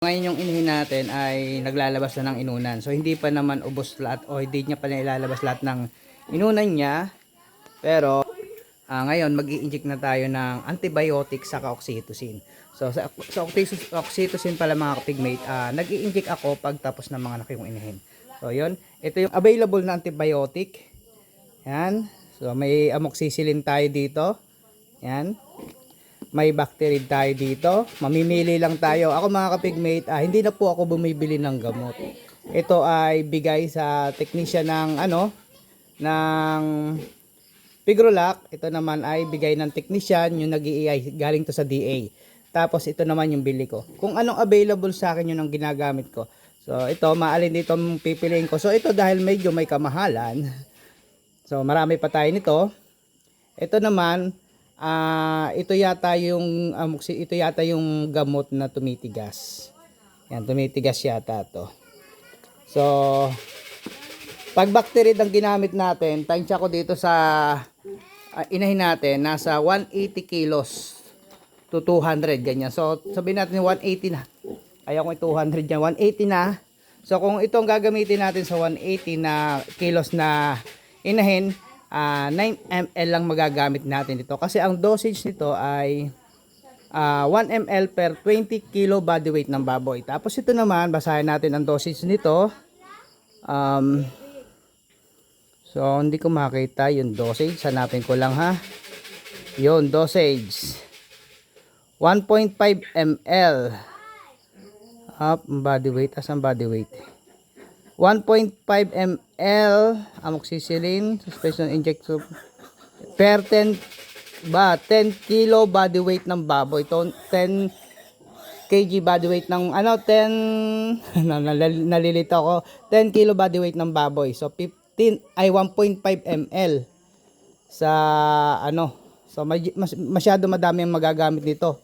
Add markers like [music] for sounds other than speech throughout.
Ngayon yung inihin natin ay naglalabas na ng inunan. So hindi pa naman ubos lahat o hindi niya pa na ilalabas lahat ng inunan niya. Pero ah, ngayon mag inject na tayo ng antibiotic sa oxytocin. So sa, sa oxy- oxytocin pala mga kapigmate, ah, nag inject ako pag ng mga anak yung. So yun, ito yung available na antibiotic. Yan. So may amoxicillin tayo dito. Yan may bacteria tayo dito. Mamimili lang tayo. Ako mga kapigmate, ah, hindi na po ako bumibili ng gamot. Ito ay bigay sa technician ng ano, ng Pigrolac. Ito naman ay bigay ng technician yung nag galing to sa DA. Tapos ito naman yung bili ko. Kung anong available sa akin yun ang ginagamit ko. So ito, maalin dito ang pipiliin ko. So ito dahil medyo may kamahalan. [laughs] So marami pa tayo nito. Ito naman, ah ito yata yung amoxi- ito yata yung gamot na tumitigas. Yan, tumitigas yata to. So, pag bacteria ang ginamit natin, tansya ko dito sa ah, inahin natin, nasa 180 kilos to 200 ganyan. So, sabihin natin 180 na. Ayaw ko 200 yan, 180 na. So, kung itong gagamitin natin sa 180 na kilos na inahin, ah 9 ml lang magagamit natin dito. Kasi ang dosage nito ay ah 1 ml per 20 kilo body weight ng baboy. Tapos ito naman, basahin natin ang dosage nito. Um, so, hindi ko makita yung dosage. Hanapin ko lang ha. Yun, dosage. 1.5 ml. Up, body weight. Asan body weight? 1.5 ml amoxicillin suspension injection per 10 ba 10 kilo body weight ng baboy. To 10 kg body weight ng ano 10 [laughs] na- nalal- nalilito ako. 10 kilo body weight ng baboy. So 15 ay 1.5 ml sa ano so masyado madami ang magagamit nito.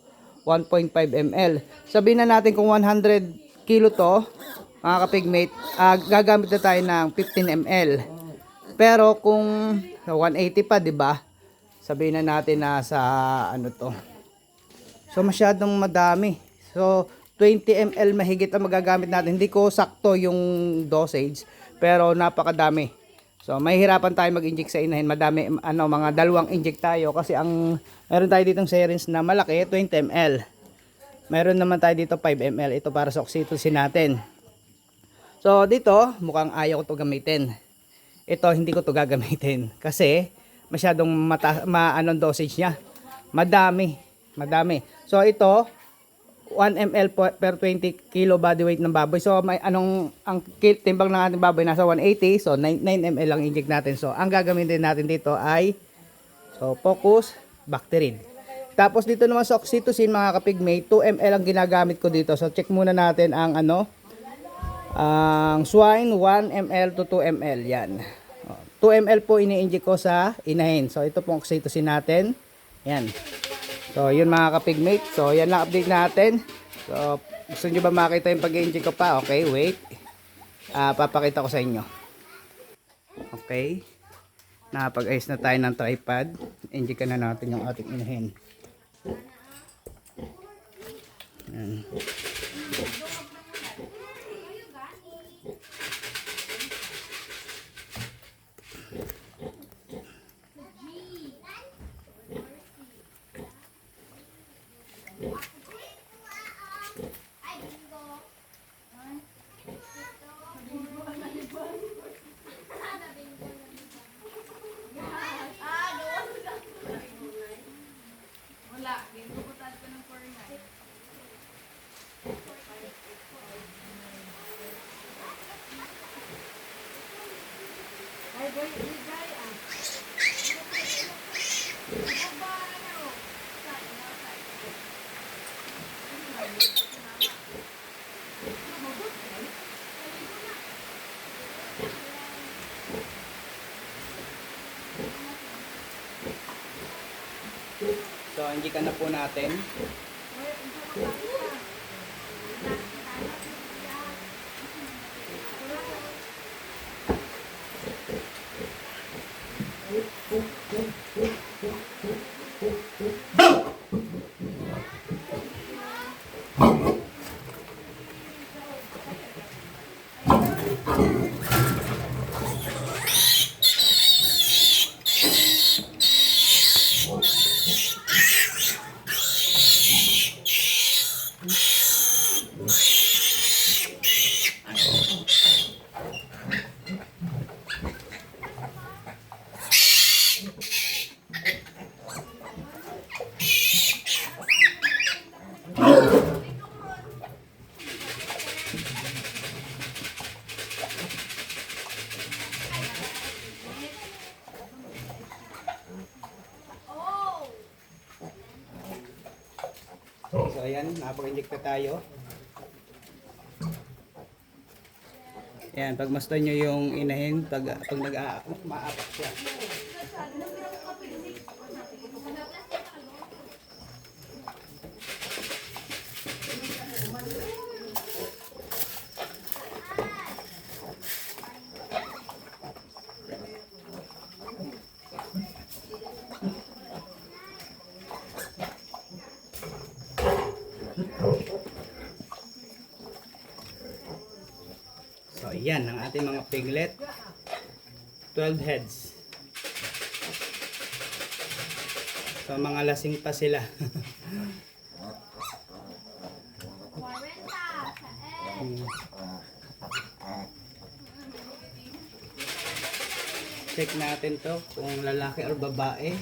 1.5 ml sabihin na natin kung 100 kilo to mga kapigmate ah, gagamit na tayo ng 15 ml pero kung sa 180 pa 'di ba sabihin na natin na sa ano to So masyadong madami. So 20 ml mahigit ang magagamit natin. Hindi ko sakto yung dosage pero napakadami. So mahihirapan tayo mag-inject sa inahin. Madami ano mga dalawang inject tayo kasi ang meron tayo ditong syringe na malaki 20 ml. Meron naman tayo dito 5 ml. Ito para sa oxytocin natin. So dito mukhang ayaw ko to gamitin. Ito hindi ko to gagamitin [laughs] kasi masyadong mata ma anong dosage niya. Madami, madami. So ito 1 ml per 20 kilo body weight ng baboy. So may anong ang timbang ng ating baboy nasa 180. So 9, 9 ml lang inject natin. So ang gagamitin natin dito ay so focus bacterid. Tapos dito naman sa oxytocin mga kapigmate, 2 ml ang ginagamit ko dito. So check muna natin ang ano ang swine 1 ml to 2 ml yan. O, 2 ml po ini-inject ko sa inahin. So ito pong oxytocin natin. Yan. So yun mga kapigmate. So yan lang update natin. So gusto nyo ba makita yung pag-inject ko pa? Okay, wait. Ah, papakita ko sa inyo. Okay. Nakapag-ayos na tayo ng tripod. Inject na natin yung ating inahin. Yan. So, inject na po natin. So ayan, nakapag-inject na tayo. Ayan, pag masdan nyo yung inahin, pag, pag nag-maapak siya. So ayan, ang ating mga piglet. 12 heads. So mga lasing pa sila. [laughs] Check natin to kung lalaki or babae.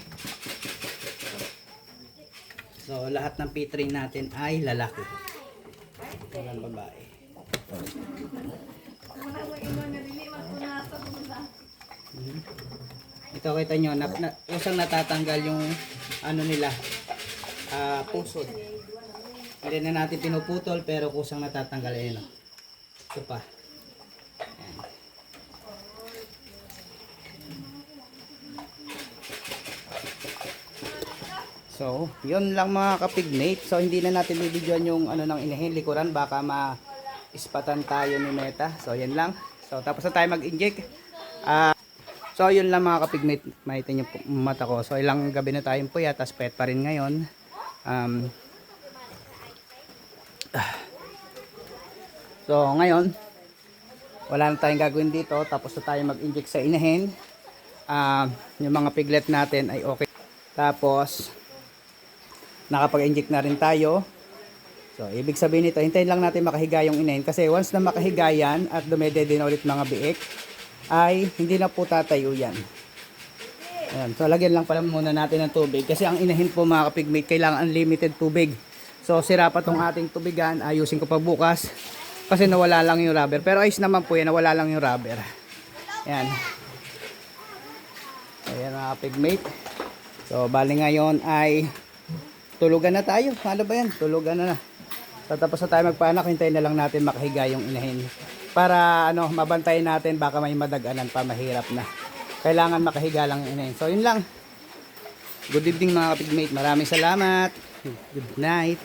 So lahat ng P3 natin ay lalaki. Walang babae. Ito kita nyo, na, na, usang natatanggal yung ano nila, ah pusod. Hindi na natin pinuputol pero kusang natatanggal ayun. oh. Ito pa. Ayan. So, yun lang mga kapigmate. So, hindi na natin bibidyoan yung ano ng inahin likuran. Baka ma-ispatan tayo ni Meta. So, yan lang. So, tapos na tayo mag-inject. Ah, so, yun lang mga kapigmate. Yung pu- mata ko. So, ilang gabi na tayong puya. Tapos pet pa rin ngayon. Um, [sighs] so, ngayon, wala na tayong gagawin dito. Tapos na tayo mag-inject sa inahin. Ah, yung mga piglet natin ay okay. Tapos, nakapag-inject na rin tayo. So, ibig sabihin nito, hintayin lang natin makahiga yung inahin. Kasi once na makahiga yan at dumedede na ulit mga biik, ay hindi na po tatayo yan. Ayan. So, lagyan lang pala muna natin ng tubig. Kasi ang inahin po mga kapigmate, kailangan unlimited tubig. So, sira pa tong ating tubigan. Ayusin ko pa bukas. Kasi nawala lang yung rubber. Pero ayos naman po yan, nawala lang yung rubber. Ayan. Ayan mga kapigmate. So, bali ngayon ay tulugan na tayo. Ano ba yan? Tulugan na na. Tatapos na tayo magpanak, hintayin na lang natin makahiga yung inahin. Para ano, mabantayan natin baka may madaganan pa, mahirap na. Kailangan makahiga lang yung inahin. So, yun lang. Good evening mga kapigmate. Maraming salamat. Good night.